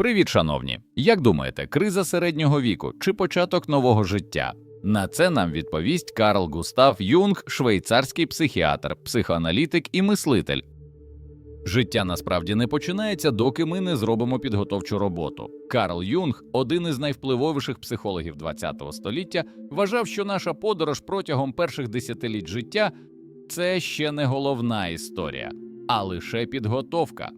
Привіт, шановні! Як думаєте, криза середнього віку чи початок нового життя? На це нам відповість Карл Густав Юнг, швейцарський психіатр, психоаналітик і мислитель. Життя насправді не починається, доки ми не зробимо підготовчу роботу. Карл Юнг, один із найвпливовіших психологів ХХ століття, вважав, що наша подорож протягом перших десятиліть життя це ще не головна історія, а лише підготовка.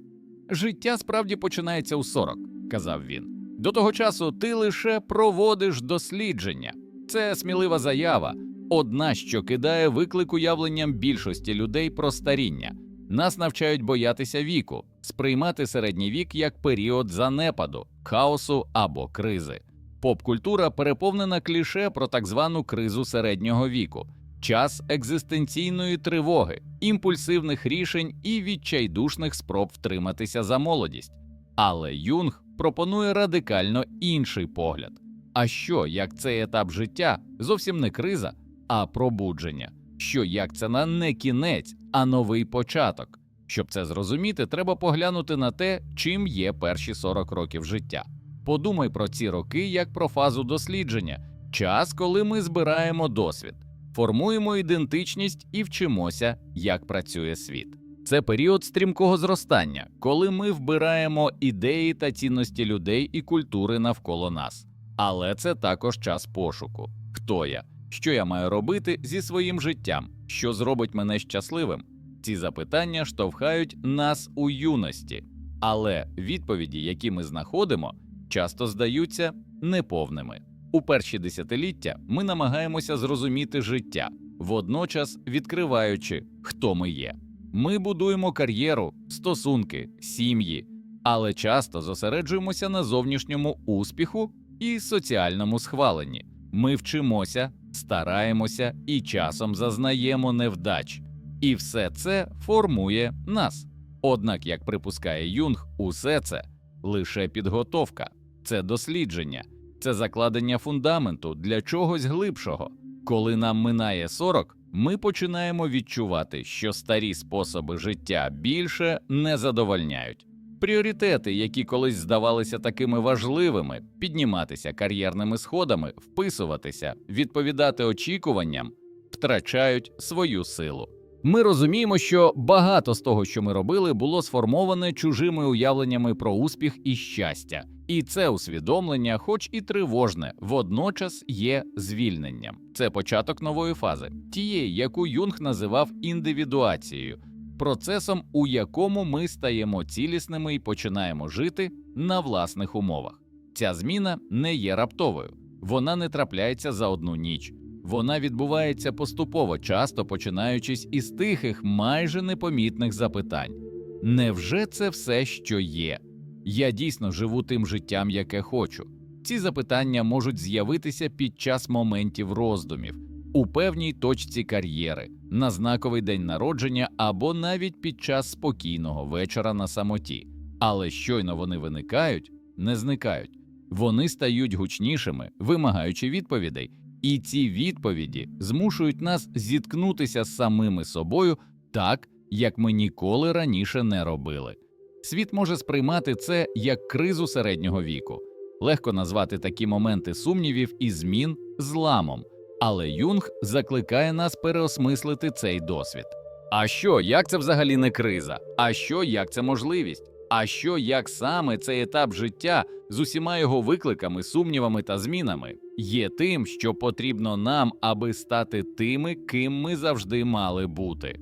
Життя справді починається у 40, казав він. До того часу ти лише проводиш дослідження. Це смілива заява, одна, що кидає виклик уявленням більшості людей про старіння. Нас навчають боятися віку, сприймати середній вік як період занепаду, хаосу або кризи. Поп-культура переповнена кліше про так звану кризу середнього віку, час екзистенційної тривоги, імпульсивних рішень і відчайдушних спроб втриматися за молодість. Але Юнг пропонує радикально інший погляд. А що, як цей етап життя зовсім не криза, а пробудження? Що як це на не кінець, а новий початок? Щоб це зрозуміти, треба поглянути на те, чим є перші 40 років життя. Подумай про ці роки як про фазу дослідження, час, коли ми збираємо досвід, формуємо ідентичність і вчимося, як працює світ. Це період стрімкого зростання, коли ми вбираємо ідеї та цінності людей і культури навколо нас. Але це також час пошуку. Хто я? Що я маю робити зі своїм життям? Що зробить мене щасливим? Ці запитання штовхають нас у юності, але відповіді, які ми знаходимо, часто здаються неповними. У перші десятиліття ми намагаємося зрозуміти життя, водночас відкриваючи, хто ми є. Ми будуємо кар'єру, стосунки, сім'ї, але часто зосереджуємося на зовнішньому успіху і соціальному схваленні. Ми вчимося, стараємося і часом зазнаємо невдач. І все це формує нас. Однак, як припускає Юнг, усе це лише підготовка, це дослідження, це закладення фундаменту для чогось глибшого. Коли нам минає 40, ми починаємо відчувати, що старі способи життя більше не задовольняють. Пріоритети, які колись здавалися такими важливими, підніматися кар'єрними сходами, вписуватися, відповідати очікуванням, втрачають свою силу. Ми розуміємо, що багато з того, що ми робили, було сформоване чужими уявленнями про успіх і щастя, і це усвідомлення, хоч і тривожне, водночас є звільненням. Це початок нової фази, тієї, яку Юнг називав індивідуацією, процесом, у якому ми стаємо цілісними і починаємо жити на власних умовах. Ця зміна не є раптовою, вона не трапляється за одну ніч. Вона відбувається поступово, часто починаючись із тихих, майже непомітних запитань. Невже це все, що є? Я дійсно живу тим життям, яке хочу. Ці запитання можуть з'явитися під час моментів роздумів, у певній точці кар'єри, на знаковий день народження або навіть під час спокійного вечора на самоті. Але щойно вони виникають, не зникають. Вони стають гучнішими, вимагаючи відповідей. І ці відповіді змушують нас зіткнутися з самими собою так, як ми ніколи раніше не робили. Світ може сприймати це як кризу середнього віку. Легко назвати такі моменти сумнівів і змін зламом, але Юнг закликає нас переосмислити цей досвід. А що, як це взагалі не криза? А що, як це можливість? А що, як саме цей етап життя з усіма його викликами, сумнівами та змінами є тим, що потрібно нам, аби стати тими, ким ми завжди мали бути?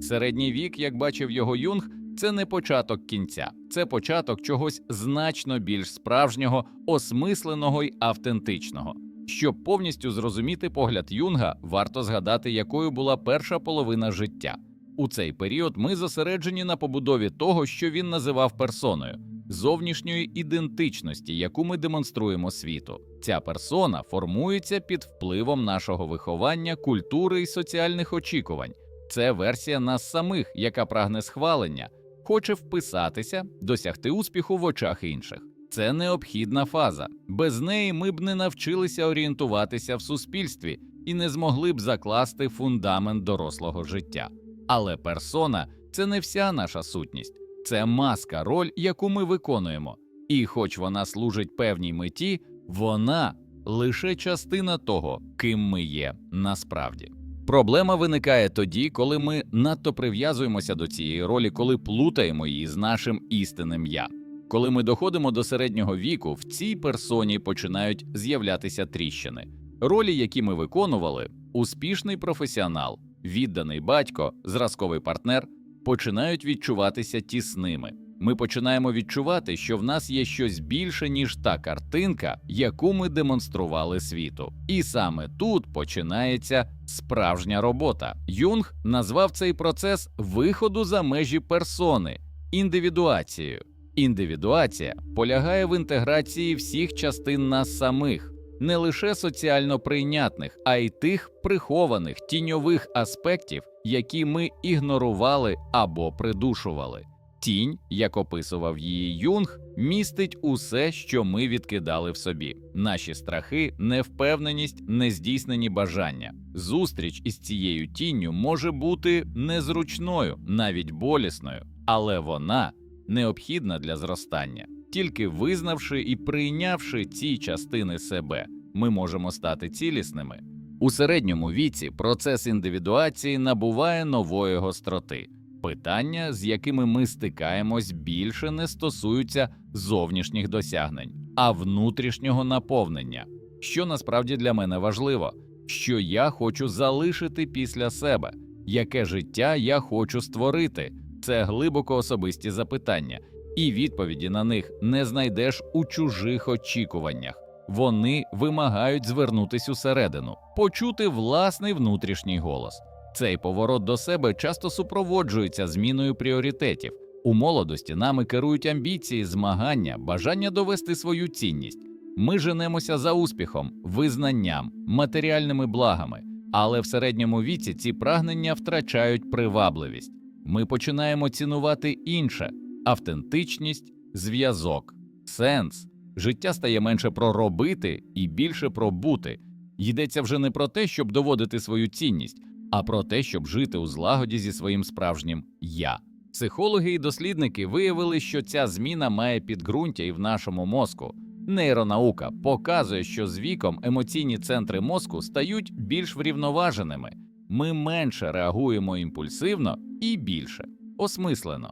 Середній вік, як бачив його Юнг, це не початок кінця, це початок чогось значно більш справжнього, осмисленого й автентичного. Щоб повністю зрозуміти погляд Юнга, варто згадати, якою була перша половина життя. У цей період ми зосереджені на побудові того, що він називав персоною, зовнішньої ідентичності, яку ми демонструємо світу. Ця персона формується під впливом нашого виховання, культури і соціальних очікувань. Це версія нас самих, яка прагне схвалення, хоче вписатися, досягти успіху в очах інших. Це необхідна фаза. Без неї ми б не навчилися орієнтуватися в суспільстві і не змогли б закласти фундамент дорослого життя. Але персона це не вся наша сутність, це маска, роль, яку ми виконуємо. І хоч вона служить певній меті, вона лише частина того, ким ми є насправді. Проблема виникає тоді, коли ми надто прив'язуємося до цієї ролі, коли плутаємо її з нашим істинним я. Коли ми доходимо до середнього віку, в цій персоні починають з'являтися тріщини. Ролі, які ми виконували, успішний професіонал, відданий батько, зразковий партнер, починають відчуватися тісними. Ми починаємо відчувати, що в нас є щось більше, ніж та картинка, яку ми демонстрували світу. І саме тут починається справжня робота. Юнг назвав цей процес виходу за межі персони, індивідуацією. Індивідуація полягає в інтеграції всіх частин нас самих, не лише соціально прийнятних, а й тих прихованих тіньових аспектів, які ми ігнорували або придушували. Тінь, як описував її Юнг, містить усе, що ми відкидали в собі: наші страхи, невпевненість, нездійснені бажання. Зустріч із цією тінню може бути незручною, навіть болісною, але вона необхідна для зростання. Тільки визнавши і прийнявши ці частини себе, ми можемо стати цілісними. У середньому віці процес індивідуації набуває нової гостроти. Питання, з якими ми стикаємось, більше не стосуються зовнішніх досягнень, а внутрішнього наповнення, що насправді для мене важливо, що я хочу залишити після себе, яке життя я хочу створити. Це глибоко особисті запитання, і відповіді на них не знайдеш у чужих очікуваннях. Вони вимагають звернутись усередину, почути власний внутрішній голос. Цей поворот до себе часто супроводжується зміною пріоритетів. У молодості нами керують амбіції, змагання, бажання довести свою цінність. Ми женемося за успіхом, визнанням, матеріальними благами, але в середньому віці ці прагнення втрачають привабливість. Ми починаємо цінувати інше автентичність, зв'язок, сенс. Життя стає менше про робити і більше про бути. Йдеться вже не про те, щоб доводити свою цінність, а про те, щоб жити у злагоді зі своїм справжнім я. Психологи і дослідники виявили, що ця зміна має підґрунтя і в нашому мозку. Нейронаука показує, що з віком емоційні центри мозку стають більш врівноваженими. Ми менше реагуємо імпульсивно і більше осмислено.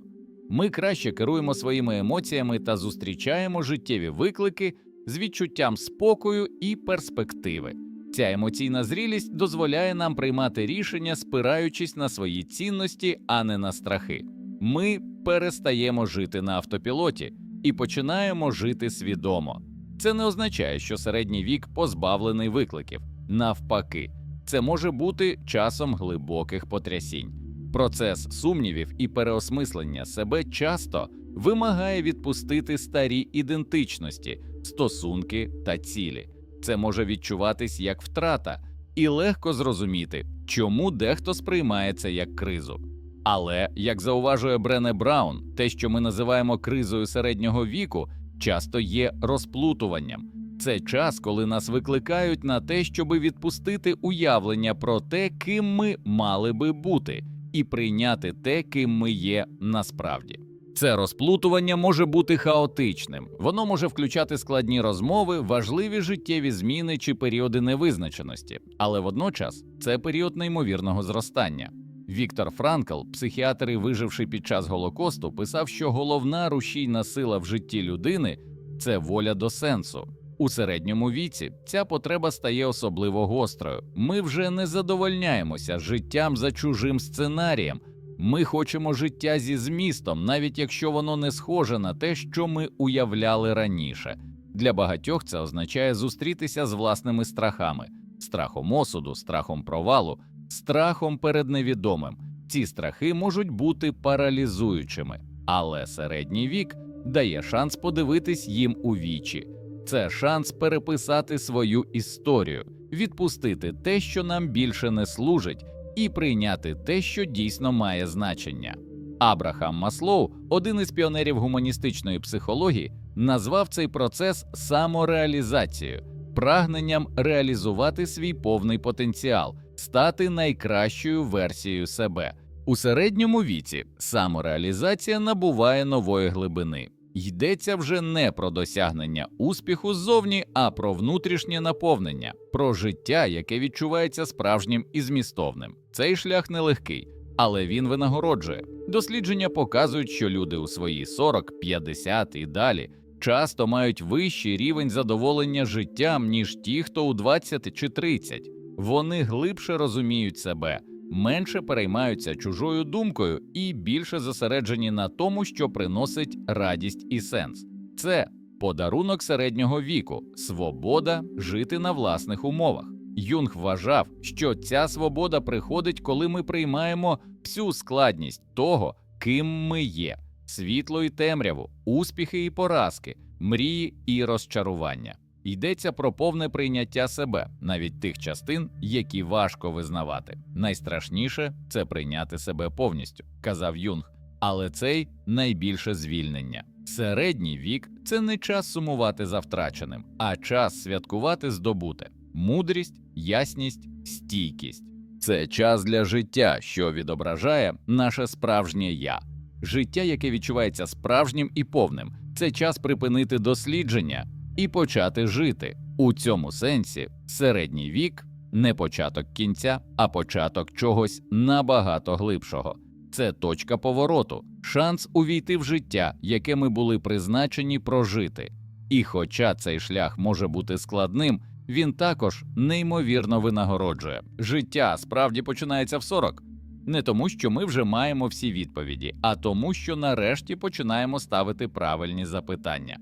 Ми краще керуємо своїми емоціями та зустрічаємо життєві виклики з відчуттям спокою і перспективи. Ця емоційна зрілість дозволяє нам приймати рішення, спираючись на свої цінності, а не на страхи. Ми перестаємо жити на автопілоті і починаємо жити свідомо. Це не означає, що середній вік позбавлений викликів. Навпаки, це може бути часом глибоких потрясінь. Процес сумнівів і переосмислення себе часто вимагає відпустити старі ідентичності, стосунки та цілі. Це може відчуватись як втрата, і легко зрозуміти, чому дехто сприймає це як кризу. Але, як зауважує Брене Браун, те, що ми називаємо кризою середнього віку, часто є розплутуванням. Це час, коли нас викликають на те, щоби відпустити уявлення про те, ким ми мали би бути, і прийняти те, ким ми є насправді. Це розплутування може бути хаотичним, воно може включати складні розмови, важливі життєві зміни чи періоди невизначеності, але водночас це період неймовірного зростання. Віктор Франкл, психіатр і виживши під час голокосту, писав, що головна рушійна сила в житті людини це воля до сенсу. У середньому віці ця потреба стає особливо гострою. Ми вже не задовольняємося життям за чужим сценарієм. Ми хочемо життя зі змістом, навіть якщо воно не схоже на те, що ми уявляли раніше. Для багатьох це означає зустрітися з власними страхами, страхом осуду, страхом провалу, страхом перед невідомим. Ці страхи можуть бути паралізуючими, але середній вік дає шанс подивитись їм у вічі. Це шанс переписати свою історію, відпустити те, що нам більше не служить, і прийняти те, що дійсно має значення. Абрахам Маслоу, один із піонерів гуманістичної психології, назвав цей процес самореалізацією, прагненням реалізувати свій повний потенціал, стати найкращою версією себе. У середньому віці самореалізація набуває нової глибини. Йдеться вже не про досягнення успіху ззовні, а про внутрішнє наповнення, про життя, яке відчувається справжнім і змістовним. Цей шлях нелегкий, але він винагороджує. Дослідження показують, що люди у свої 40, 50 і далі часто мають вищий рівень задоволення життям, ніж ті, хто у 20 чи 30. Вони глибше розуміють себе, менше переймаються чужою думкою і більше зосереджені на тому, що приносить радість і сенс. Це подарунок середнього віку, свобода жити на власних умовах. Юнг вважав, що ця свобода приходить, коли ми приймаємо всю складність того, ким ми є, світло і темряву, успіхи і поразки, мрії і розчарування. Йдеться про повне прийняття себе, навіть тих частин, які важко визнавати. Найстрашніше це прийняти себе повністю, казав Юнг. Але цей найбільше звільнення. Середній вік це не час сумувати за втраченим, а час святкувати здобуте. Мудрість, ясність, стійкість. Це час для життя, що відображає наше справжнє я. Життя, яке відчувається справжнім і повним, це час припинити дослідження і почати жити. У цьому сенсі середній вік не початок кінця, а початок чогось набагато глибшого. Це точка повороту, шанс увійти в життя, яке ми були призначені прожити. І хоча цей шлях може бути складним, він також неймовірно винагороджує. Життя справді починається в 40. Не тому, що ми вже маємо всі відповіді, а тому, що нарешті починаємо ставити правильні запитання.